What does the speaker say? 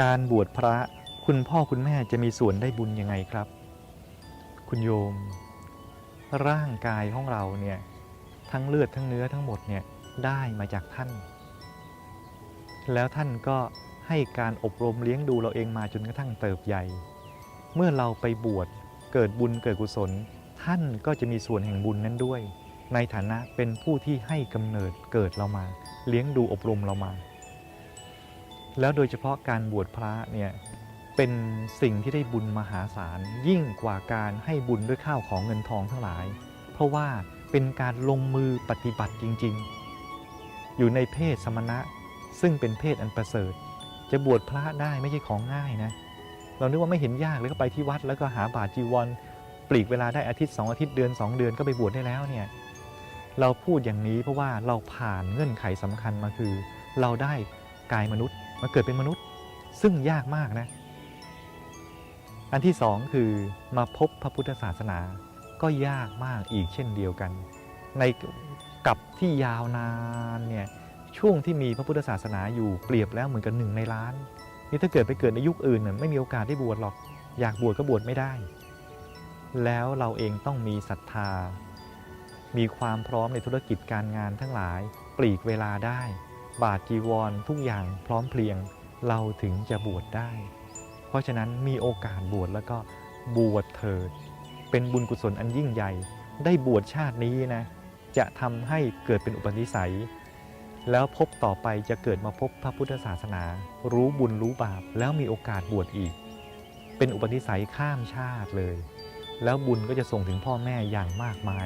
การบวชพระคุณพ่อคุณแม่จะมีส่วนได้บุญยังไงครับ คุณโยม ร่างกายของเราเนี่ยทั้งเลือดทั้งเนื้อทั้งหมดเนี่ยได้มาจากท่าน แล้วท่านก็ให้การอบรมเลี้ยงดูเราเองมาจนกระทั่งเติบใหญ่ เมื่อเราไปบวชเกิดบุญเกิดกุศล ท่านก็จะมีส่วนแห่งบุญนั้นด้วย ในฐานะเป็นผู้ที่ให้กำเนิดเกิดเรามา เลี้ยงดูอบรมเรามา แล้วโดยเฉพาะการบวชพระเนี่ยเป็นสิ่งที่ได้บุญมหาศาลยิ่งกว่าการให้บุญด้วยข้าวของเงินทองทั้งหลาย เพราะว่าเป็นการลงมือปฏิบัติจริง ๆ อยู่ในเพศสมณะซึ่งเป็นเพศอันประเสริฐ จะบวชพระได้ไม่ใช่ของง่ายนะ เรานึกว่าไม่เห็นยากเลยก็ไปที่วัด แล้วก็หาบาจีวรปลีกเวลาได้อาทิตย์สองอาทิตย์เดือนสองเดือนก็ไปบวชได้แล้วเนี่ยเราพูดอย่างนี้เพราะว่าเราผ่านเงื่อนไขสำคัญมาคือ เราได้กายมนุษย์ มาเกิดเป็นมนุษย์ซึ่งยากมากนะ อันที่สองคือมาพบพระพุทธศาสนาก็ยากมากอีกเช่นเดียวกัน ในกับที่ยาวนานเนี่ยช่วงที่มีพระพุทธศาสนาอยู่เปรียบแล้วเหมือนกับหนึ่งในล้าน นี่ถ้าเกิดไปเกิดในยุคอื่นน่ะไม่มีโอกาสได้บวชหรอก อยากบวชก็บวชไม่ได้ แล้วเราเองต้องมีศรัทธา มีความพร้อมในธุรกิจการงานทั้งหลายปลีกเวลาได้ บาทจีวรทุกอย่างพร้อมเพรียงเราถึงจะบวชได้ เพราะฉะนั้นมีโอกาสบวชแล้วก็บวชเถิด เป็นบุญกุศลอันยิ่งใหญ่ ได้บวชชาตินี้นะ จะทำให้เกิดเป็นอุปนิสัย แล้วพบต่อไปจะเกิดมาพบพระพุทธศาสนา รู้บุญรู้บาปแล้วมีโอกาสบวชอีก เป็นอุปนิสัยข้ามชาติเลย แล้วบุญก็จะส่งถึงพ่อแม่อย่างมากมาย